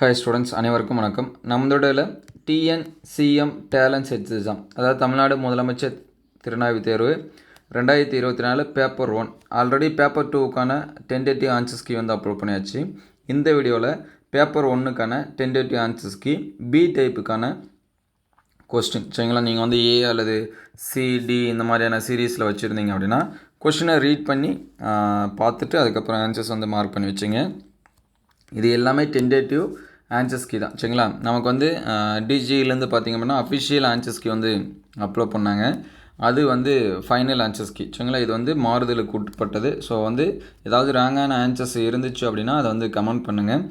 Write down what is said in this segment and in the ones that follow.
Hi students அனைவருக்கும் வணக்கம். நம்மளோட டிஎன்சிஎம் டேலண்ட்ஸ் எக்ஸாம் அதாவது தமிழ்நாடு முதலமைச்சர் திறனாய்வு தேர்வு ரெண்டாயிரத்தி இருபத்தி நாலு பேப்பர் ஒன் ஆல்ரெடி பேப்பர் டூக்கான டென்டேட்டிவ் ஆன்சர்ஸ் கீ வந்து அப்லோட் பண்ணியாச்சு. இந்த வீடியோவில் பேப்பர் ஒன்றுக்கான டென்டேட்டிவ் ஆன்சர்ஸ் கீ பி டைப்புக்கான கொஸ்டின் சரிங்களா? நீங்கள் வந்து ஏ அல்லது சிடி இந்த மாதிரியான சீரீஸில் வச்சுருந்தீங்க அப்படின்னா கொஸ்டினை ரீட் பண்ணி பார்த்துட்டு அதுக்கப்புறம் ஆன்சர்ஸ் வந்து மார்க் பண்ணி வச்சுங்க. இது எல்லாமே டென்டேட்டிவ் ஆன்சர்ஸ் கீ தான். சரிங்களா? நமக்கு வந்து டிஜிலேருந்து பார்த்தீங்க அப்படின்னா அஃபிஷியல் ஆன்சர்ஸ் கீ வந்து அப்லோட் பண்ணாங்க. அது வந்து ஃபைனல் ஆன்சர்ஸ் கீ சரிங்களா? இது வந்து மாறுதலுக்கு உட்பட்டது. ஸோ வந்து ஏதாவது ராங்கான ஆன்சர்ஸ் இருந்துச்சு அப்படின்னா அதை வந்து கமெண்ட் பண்ணுங்கள்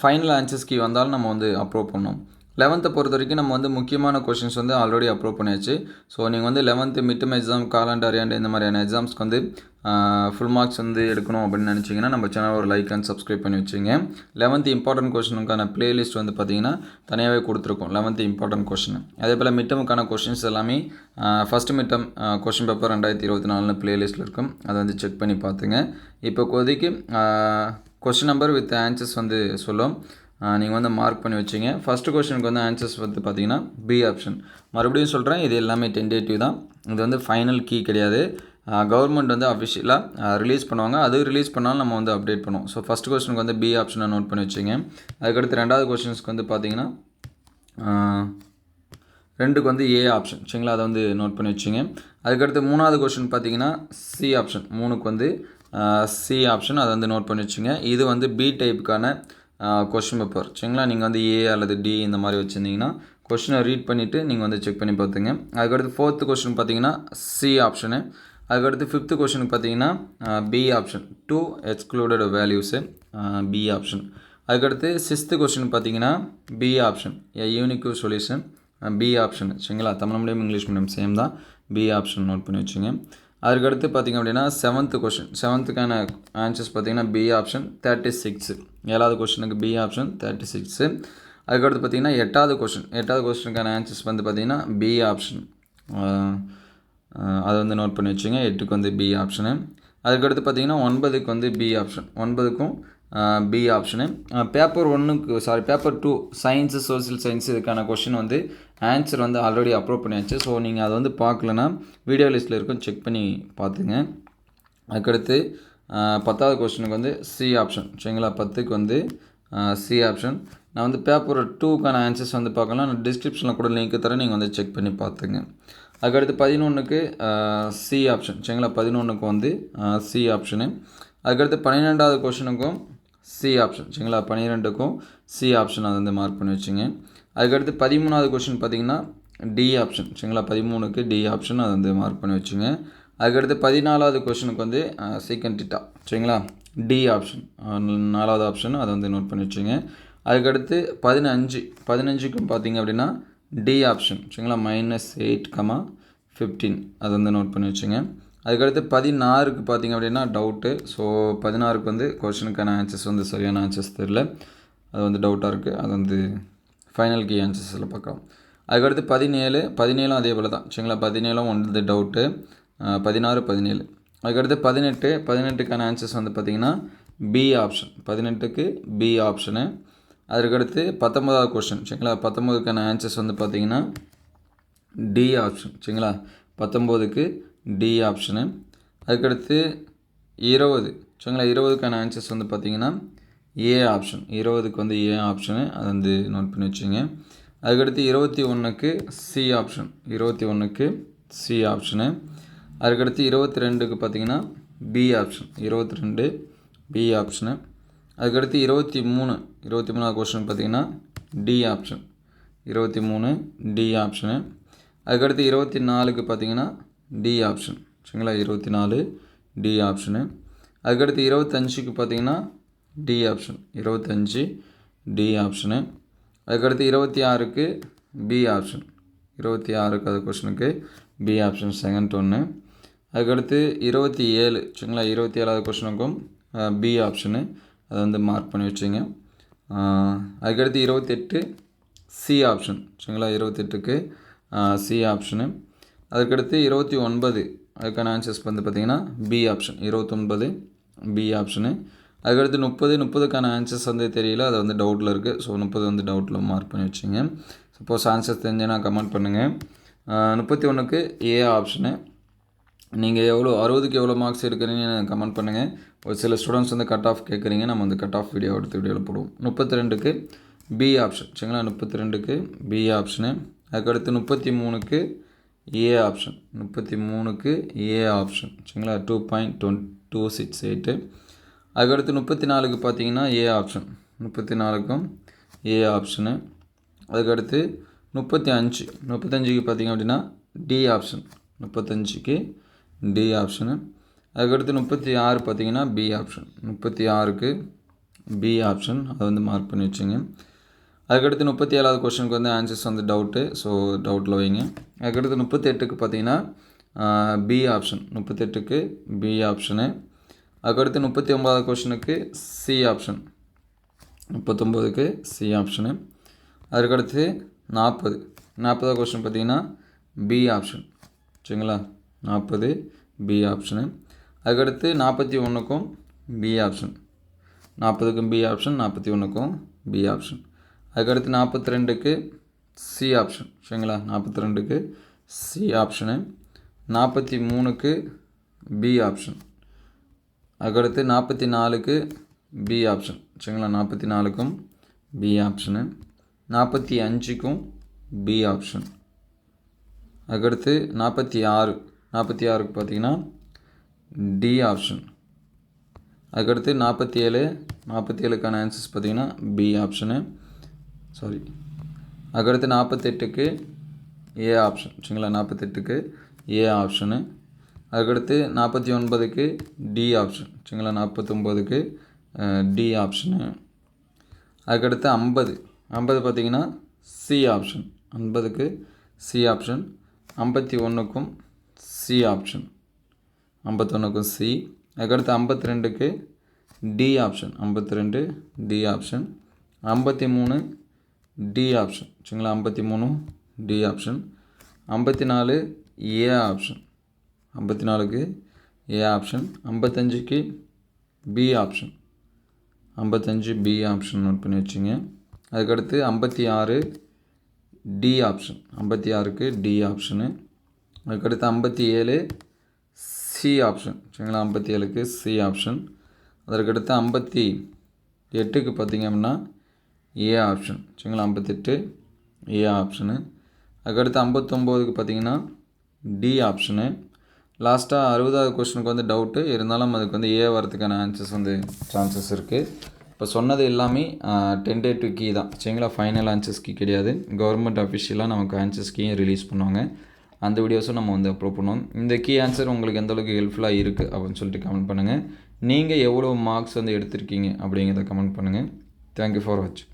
ஃபைனல் ஆன்சர்ஸ் கீ வந்தாலும் நம்ம வந்து அப்லோட் பண்ணோம் லெவன்த்தை பொறுத்த வரைக்கும் நம்ம வந்து முக்கியமான கொஷின்ஸ் வந்து ஆல்ரெடி அப்லோட் பண்ணியாச்சு. ஸோ நீங்கள் வந்து லெவன்த்து மிட்டம் எக்ஸாம் காலண்டர் அரியாண்டு இந்த மாதிரியான எக்ஸாம்ஸ்க்கு வந்து ஃபுல் மார்க்ஸ் வந்து எடுக்கணும் அப்படின்னு நினச்சிங்கன்னா நம்ம சேனல் ஒரு லைக் அண்ட் சப்ஸ்கிரைப் பண்ணி வச்சுங்க லெவன்த்து இம்பார்ட்டன்ட் கொஷனுக்கான பிளேலிஸ்ட் வந்து பார்த்திங்கன்னா தனியாகவே கொடுத்துருக்கோம் லெவன்த்து இம்பார்ட்டன்ட் கொஷின் அதே போல் மிட்டமுக்கான கொஷின்ஸ் எல்லாமே ஃபஸ்ட் மிட்டம் கொஷின் பேப்பர் ரெண்டாயிரத்தி இருபத்தி நாலுன்னு பிளேலிஸ்ட்டில் இருக்கும். அதை வந்து செக் பண்ணி பார்த்துங்க இப்போ இப்போதைக்கு கொஷின் நம்பர் வித் ஆன்சர்ஸ் வந்து சொல்லும். நீங்கள் வந்து மார்க் பண்ணி வச்சிங்க. ஃபஸ்ட்டு கொஷனுக்கு வந்து ஆன்சர்ஸ் வந்து பார்த்தீங்கன்னா பி ஆப்ஷன் மறுபடியும் சொல்கிறேன் இது எல்லாமே டென்டேட்டிவ் தான். இது வந்து ஃபைனல் கீ கிடையாது. கவர்மெண்ட் வந்து அஃபிஷியலாக ரிலீஸ் பண்ணுவாங்க. அது ரிலீஸ் பண்ணாலும் நம்ம வந்து அப்டேட் பண்ணுவோம். ஸோ ஃபஸ்ட் கொஸ்டினுக்கு வந்து பி ஆப்ஷனை நோட் பண்ணி வச்சுங்க. அதுக்கடுத்து ரெண்டாவது கொஸ்டின்ஸ்க்கு வந்து பார்த்தீங்கன்னா ரெண்டுக்கு வந்து ஏ ஆப்ஷன் சரிங்களா? அதை வந்து நோட் பண்ணி வச்சிங்க. அதுக்கடுத்து மூணாவது கொஸ்டின் பார்த்தீங்கன்னா சி ஆப்ஷன் மூணுக்கு வந்து சி ஆப்ஷன் அதை வந்து நோட் பண்ணி வச்சுங்க. இது வந்து பி டைப்புக்கான கொஷின் பேப்பர் சரிங்களா? நீங்கள் வந்து ஏ அல்லது டி இந்த மாதிரி வச்சுருந்தீங்கன்னா கொஷினை ரீட் பண்ணிவிட்டு நீங்கள் வந்து செக் பண்ணி பார்த்துங்க. அதுக்கடுத்து ஃபோர்த்து கொஸ்டின் பார்த்தீங்கன்னா சி ஆப்ஷனு அதுக்கடுத்து ஃபிஃப்த்து கொஷனுக்கு பார்த்தீங்கன்னா B option two excluded values B option அதுக்கடுத்து சிக்ஸ்த்து கொஷின் பார்த்தீங்கன்னா B option A unique solution B option சரிங்களா? Tamil medium English medium same தான். பி ஆப்ஷன் நோட் பண்ணி வச்சுங்க. அதுக்கடுத்து பார்த்தீங்க அப்படின்னா செவன்த்து கொஷின் செவன்த்துக்கான ஆன்சர்ஸ் பார்த்தீங்கன்னா பி ஆப்ஷன் தேர்ட்டி சிக்ஸு ஏழாவது கொஷனுக்கு பி ஆப்ஷன் தேர்ட்டி சிக்ஸு அதுக்கடுத்து பார்த்தீங்கன்னா எட்டாவது கொஷின் எட்டாவது கொஸ்டினுக்கான ஆன்சர்ஸ் வந்து பார்த்திங்கன்னா பி ஆப்ஷன் அதை வந்து நோட் பண்ணி வச்சுங்க. எட்டுக்கு வந்து பி ஆப்ஷனு அதுக்கடுத்து பார்த்தீங்கன்னா ஒன்பதுக்கு வந்து பி ஆப்ஷன் ஒன்பதுக்கும் பி ஆப்ஷனு பேப்பர் ஒன்றுக்கு sorry paper two science social science இதுக்கான கொஷின் வந்து ஆன்சர் வந்து ஆல்ரெடி அப்ரூவ் பண்ணியாச்சு. ஸோ நீங்கள் அதை வந்து பார்க்கலன்னா வீடியோ லிஸ்ட்டில் இருக்கும் செக் பண்ணி பார்த்துங்க. அதுக்கடுத்து பத்தாவது கொஸ்டினுக்கு வந்து சி ஆப்ஷன் சரிங்களா? பத்துக்கு வந்து சி ஆப்ஷன் நான் வந்து பேப்பர் டூக்கான ஆன்சர்ஸ் வந்து பார்க்கலாம் நான் டிஸ்கிரிப்ஷனில் கூட லிங்க் தரேன் நீங்கள் வந்து செக் பண்ணி பார்த்துங்க. அதுக்கடுத்து பதினொன்றுக்கு சி ஆப்ஷன் சரிங்களா? பதினொன்றுக்கு வந்து சி ஆப்ஷனு அதுக்கடுத்து பன்னிரெண்டாவது கொஷனுக்கும் சி ஆப்ஷன் சரிங்களா? பன்னிரெண்டுக்கும் சி ஆப்ஷன் அதை வந்து மார்க் பண்ணி வச்சுங்க. அதுக்கடுத்து பதிமூணாவது கொஷின் பார்த்தீங்கன்னா டி ஆப்ஷன் சரிங்களா? பதிமூணுக்கு டி ஆப்ஷன் அதை வந்து மார்க் பண்ணி வச்சுங்க. அதுக்கடுத்து பதினாலாவது கொஷனுக்கு வந்து சீக்கன் டிட்டா சரிங்களா? டி ஆப்ஷன் நாலாவது ஆப்ஷன் அதை வந்து நோட் பண்ணி வச்சுங்க. அதுக்கடுத்து பதினஞ்சு. பதினஞ்சுக்கும் பார்த்தீங்க அப்படின்னா டி ஆப்ஷன் சரிங்களா? மைனஸ் எயிட் கமா ஃபிஃப்டீன் அதை வந்து நோட் பண்ணி வச்சுங்க. அதுக்கடுத்து பதினாறுக்கு பார்த்தீங்க அப்படின்னா டவுட்டு ஸோ பதினாறுக்கு வந்து கொஷனுக்கான ஆன்சர்ஸ் வந்து சரியான ஆன்சர்ஸ் தெரில அது வந்து டவுட்டாக இருக்குது அது வந்து ஃபைனல் கீ ஆன்சர்ஸில் பார்க்கலாம். அதுக்கடுத்து பதினேழு பதினேழும் அதே போல் தான். சரிங்களா? பதினேழும் ஒன்று டவுட்டு பதினாறு பதினேழு. அதுக்கடுத்து பதினெட்டு பதினெட்டுக்கான ஆன்சர்ஸ் வந்து பார்த்திங்கன்னா பி ஆப்ஷன் பதினெட்டுக்கு பி ஆப்ஷனு அதுக்கடுத்து பத்தொன்பதாவது கொஷின் சரிங்களா? பத்தொம்போதுக்கான ஆன்சர்ஸ் வந்து பார்த்திங்கன்னா டி ஆப்ஷன் சரிங்களா? பத்தொம்போதுக்கு டி ஆப்ஷனு அதுக்கடுத்து இருபது. சரிங்களா? இருபதுக்கான ஆன்சர்ஸ் வந்து பார்த்தீங்கன்னா ஏ ஆப்ஷன் இருபதுக்கு வந்து ஏ ஆப்ஷனு அதை வந்து நோட் பண்ணி வச்சுங்க அதுக்கடுத்து இருபத்தி ஒன்றுக்கு சி ஆப்ஷன் இருபத்தி ஒன்றுக்கு சி ஆப்ஷனு அதுக்கடுத்து இருபத்தி ரெண்டுக்கு பார்த்தீங்கன்னா பி ஆப்ஷன் இருபத்தி ரெண்டு பி ஆப்ஷனு அதுக்கடுத்து இருபத்தி மூணு. இருபத்தி மூணாவது கொஸ்டின் பார்த்தீங்கன்னா டி ஆப்ஷன் இருபத்தி மூணு டி ஆப்ஷனு அதுக்கடுத்து இருபத்தி நாலுக்கு பார்த்தீங்கன்னா டி ஆப்ஷன் சரிங்களா? இருபத்தி நாலு டி ஆப்ஷனு அதுக்கடுத்து இருபத்தஞ்சுக்கு பார்த்தீங்கன்னா டி ஆப்ஷன் இருபத்தஞ்சி டி ஆப்ஷனு அதுக்கடுத்து இருபத்தி ஆறுக்கு பி ஆப்ஷன் இருபத்தி ஆறுக்கு அது கொஷனுக்கு பி ஆப்ஷன் செகண்ட் ஒன்று அதுக்கடுத்து இருபத்தி ஏழு சரிங்களா? இருபத்தி ஏழாவது கொஷனுக்கும் பி ஆப்ஷனு அதை வந்து மார்க் பண்ணி வச்சுங்க. அதுக்கடுத்து இருபத்தெட்டு சி ஆப்ஷன் சரிங்களா? இருபத்தெட்டுக்கு சி ஆப்ஷனு அதுக்கடுத்து இருபத்தி ஒன்பது. அதுக்கான ஆன்சர்ஸ் வந்து பார்த்திங்கன்னா பி ஆப்ஷன் இருபத்தொன்பது பி ஆப்ஷனு அதுக்கடுத்து முப்பது முப்பதுக்கான ஆன்சர்ஸ் வந்து தெரியல. அது வந்து டவுட்டில் இருக்குது ஸோ முப்பது வந்து டவுட்டில் மார்க் பண்ணி வச்சுங்க சப்போஸ் ஆன்சர்ஸ் தெரிஞ்சுன்னா கமெண்ட் பண்ணுங்கள் முப்பத்தி ஒன்றுக்கு ஏ ஆப்ஷனு நீங்கள் எவ்வளோ அறுபதுக்கு எவ்வளோ மார்க்ஸ் எடுக்கிறீங்கன்னு கமெண்ட் பண்ணுங்கள் ஒரு சில ஸ்டூடெண்ட்ஸ் வந்து கட் ஆஃப் கேட்குறீங்க நம்ம வந்து கட் ஆஃப் வீடியோ எடுத்து வீடியோவில் போடுவோம். முப்பத்தி ரெண்டுக்கு பி ஆப்ஷன் சரிங்களா? முப்பத்தி ரெண்டுக்கு பி ஆப்ஷனு அதுக்கடுத்து முப்பத்தி மூணுக்கு ஏ ஆப்ஷன் முப்பத்தி மூணுக்கு ஏ ஆப்ஷன் சரிங்களா? Two point ton two six eight அதுக்கடுத்து முப்பத்தி நாலுக்கு பார்த்தீங்கன்னா ஏ ஆப்ஷன் முப்பத்தி நாலுக்கும் ஏ ஆப்ஷனு அதுக்கடுத்து முப்பத்தி அஞ்சு. முப்பத்தஞ்சுக்கு பார்த்தீங்க அப்படின்னா டி ஆப்ஷன் முப்பத்தஞ்சுக்கு டி ஆப்ஷனு அதுக்கடுத்து முப்பத்தி ஆறு பார்த்தீங்கன்னா பி ஆப்ஷன் முப்பத்தி ஆறுக்கு பி ஆப்ஷன் அதை வந்து மார்க் பண்ணி வச்சுங்க. அதுக்கடுத்து முப்பத்தி ஏழாவது கொஷனுக்கு வந்து ஆன்சர்ஸ் வந்து டவுட்டு ஸோ டவுட்டில் வைங்க. அதுக்கடுத்து முப்பத்தெட்டுக்கு பார்த்தீங்கன்னா பி ஆப்ஷன் முப்பத்தெட்டுக்கு பி ஆப்ஷனு அதுக்கடுத்து முப்பத்தி ஒம்பதாவது கொஷனுக்கு சி ஆப்ஷன் முப்பத்தொம்போதுக்கு சி ஆப்ஷனு அதுக்கடுத்து நாற்பது. நாற்பதாவது கொஷின் பார்த்தீங்கன்னா பி ஆப்ஷன் சரிங்களா? நாற்பது பி ஆப்ஷனு அதுக்கடுத்து நாற்பத்தி ஒன்றுக்கும் பி ஆப்ஷன் நாற்பதுக்கும் பி ஆப்ஷன் நாற்பத்தி ஒன்றுக்கும் பி ஆப்ஷன் அதுக்கடுத்து நாற்பத்தி ரெண்டுக்கு சி ஆப்ஷன் சரிங்களா? நாற்பத்தி ரெண்டுக்கு சி ஆப்ஷனு நாற்பத்தி மூணுக்கு பி ஆப்ஷன் அதுக்கடுத்து நாற்பத்தி நாலுக்கு பி ஆப்ஷன் சரிங்களா? நாற்பத்தி நாலுக்கும் பி ஆப்ஷனு நாற்பத்தி அஞ்சுக்கும் பி ஆப்ஷன் அதுக்கடுத்து நாற்பத்தி ஆறு நாற்பத்தி ஆறுக்கு பார்த்தீங்கன்னா டி ஆப்ஷன் அதுக்கடுத்து நாற்பத்தி ஏழு நாற்பத்தி ஏழுக்கான ஆன்சர்ஸ் பார்த்தீங்கன்னா பி ஆப்ஷனு சாரி அதுக்கடுத்து நாற்பத்தெட்டுக்கு ஏ ஆப்ஷன் சரிங்களா? நாற்பத்தெட்டுக்கு ஏ ஆப்ஷனு அதுக்கடுத்து நாற்பத்தி ஒன்பதுக்கு டி ஆப்ஷன் சரிங்களா நாற்பத்தொம்போதுக்கு டி ஆப்ஷனு அதுக்கடுத்து ஐம்பது. ஐம்பது பார்த்தீங்கன்னா சி ஆப்ஷன் ஐம்பதுக்கு சி ஆப்ஷன் ஐம்பத்தி ஒன்றுக்கும் சி ஆப்ஷன் ஐம்பத்தொன்றுக்கும் சி அதுக்கடுத்து ஐம்பத்தி ரெண்டுக்கு டி ஆப்ஷன் ஐம்பத்தி ரெண்டு டி ஆப்ஷன் ஐம்பத்தி மூணு டி ஆப்ஷன் சரிங்களா? ஐம்பத்தி மூணு டி ஆப்ஷன் ஐம்பத்தி நாலு ஏ ஆப்ஷன் ஐம்பத்தி நாலுக்கு ஏ ஆப்ஷன் ஐம்பத்தஞ்சுக்கு பி ஆப்ஷன் ஐம்பத்தஞ்சு பி ஆப்ஷன் நோட் பண்ணி வச்சுங்க. அதுக்கடுத்து ஐம்பத்தி ஆறு டி ஆப்ஷன் ஐம்பத்தி ஆறுக்கு டி ஆப்ஷனு அதுக்கடுத்து ஐம்பத்தி ஏழு சி ஆப்ஷன் சரிங்களா? ஐம்பத்தி ஏழுக்கு சி ஆப்ஷன் அதற்கடுத்து ஐம்பத்தி எட்டுக்கு பார்த்தீங்க அப்படின்னா ஏ ஆப்ஷன் சரிங்களா ஐம்பத்தெட்டு ஏ ஆப்ஷனு அதுக்கடுத்து ஐம்பத்தொம்போதுக்கு பார்த்தீங்கன்னா டி ஆப்ஷனு லாஸ்ட்டாக அறுபதாவது கொஸ்டினுக்கு வந்து டவுட்டு இருந்தாலும் அதுக்கு வந்து ஏ வரதுக்கான ஆன்சர்ஸ் வந்து சான்சஸ் இருக்குது இப்போ சொன்னது எல்லாமே டென்டேட்டிவ் கீ தான். சரிங்களா ஃபைனல் ஆன்சர்ஸ் கீ கிடையாது. கவர்மெண்ட் அஃபிஷியலாக நமக்கு ஆன்சர்ஸ் கீயும் ரிலீஸ் பண்ணுவாங்க. அந்த வீடியோஸும் நம்ம வந்து அப்லோட் பண்ணுவோம். இந்த கீ ஆன்சர் உங்களுக்கு எந்தளவுக்கு ஹெல்ப்ஃபுல்லாக இருக்குது அப்படின்னு சொல்லிட்டு கமெண்ட் பண்ணுங்கள் நீங்கள் எவ்வளோ மார்க்ஸ் வந்து எடுத்திருக்கீங்க அப்படிங்கிறத கமெண்ட் பண்ணுங்கள் தேங்க்யூ ஃபார் வாட்சிங்